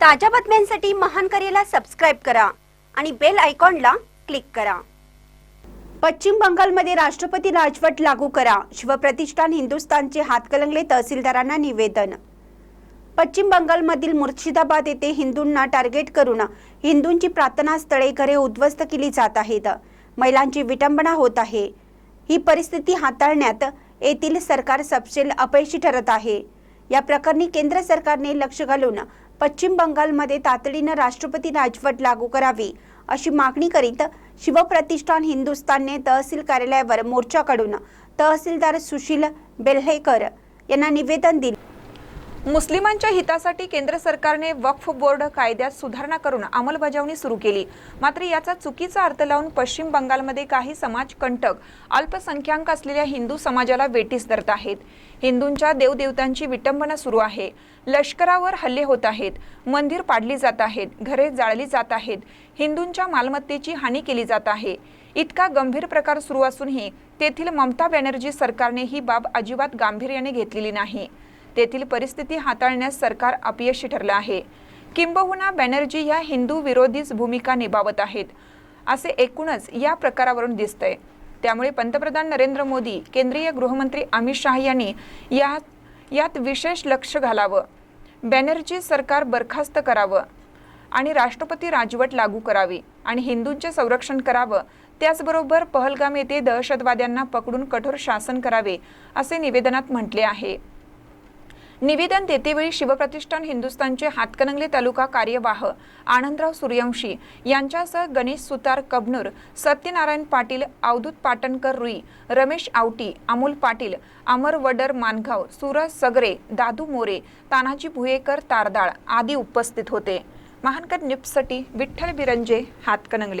ताज्या बातम्यांसाठी महान करेला सबस्क्राईब करा आणि बेल आयकॉनला क्लिक करा. पश्चिम बंगालमध्ये राष्ट्रपती राजवट लागू करा. शिवप्रतिष्ठान हिंदुस्थानचे हातकलंगले तहसीलदारांना निवेदन. पश्चिम बंगालमधील मुर्शिदाबाद येथे हिंदूंना टार्गेट करून हिंदूंची प्रार्थनास्थळे घरे उद्ध्वस्त केली जात आहेत. महिलांची विटंबना होत आहे. ही परिस्थिती हाताळण्यात येथील सरकार सपशेल अपयशी ठरत आहे. या प्रकरणी केंद्र सरकारने लक्ष घालून पश्चिम बंगालमध्ये तातडीनं राष्ट्रपती राजवट लागू करावी अशी मागणी करीत शिवप्रतिष्ठान हिंदुस्थानने तहसील कार्यालयावर मोर्चा काढून तहसीलदार सुशील बेल्हेकर यांना निवेदन दिले. मुस्लिमांच्या हितासाठी केंद्र सरकारने वक्फ बोर्ड कायद्यात सुधारणा करून अंमलबजावणी सुरू केली. मात्र याचा चुकीचा अर्थ लावून पश्चिम बंगालमध्ये काही समाजकंटक अल्पसंख्याक असलेल्या हिंदू समाजाला वेटीस धरत आहेत. हिंदूंच्या देवदेवतांची विटंबना सुरू आहे. लष्करावर हल्ले होत आहेत. मंदिर पाडली जात आहेत. घरे जाळली जात आहेत. हिंदूंच्या मालमत्तेची हानी केली जात आहे. इतका गंभीर प्रकार सुरू असूनही तेथील ममता बॅनर्जी सरकारने ही बाब अजिबात गांभीर्याने घेतलेली नाही. तेथील परिस्थिती हाताळण्यास सरकार अपयशी ठरलं आहे. किंबहुना बॅनर्जी या हिंदू विरोधीच भूमिका निभावत आहेत असे एकूणच या प्रकारावरून दिसतंय. त्यामुळे पंतप्रधान नरेंद्र मोदी केंद्रीय गृहमंत्री अमित शहा यांनी या यात विशेष लक्ष घालावं. बॅनर्जी सरकार बरखास्त करावं आणि राष्ट्रपती राजवट लागू करावी आणि हिंदूंचे संरक्षण करावं. त्याचबरोबर पहलगाम येथे दहशतवाद्यांना पकडून कठोर शासन करावे असे निवेदनात म्हटले आहे. निवेदन देतेवेळी शिवप्रतिष्ठान हिंदुस्थानचे हातकणंगले तालुका कार्यवाह आनंदराव सूर्यवंशी यांच्यासह गणेश सुतार कबनूर सत्यनारायण पाटील अवधूत पाटणकर रुई रमेश आवटी अमोल पाटील अमर वडर मानगाव सूरज सगरे दादू मोरे तानाजी भुयेकर तारदाळ आदी उपस्थित होते. महानकर निप्ससाठी विठ्ठल बिरंजे हातकणंगले.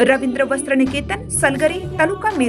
रवींद्र वस्त्र निकेतन सलगरी तालुका मिरज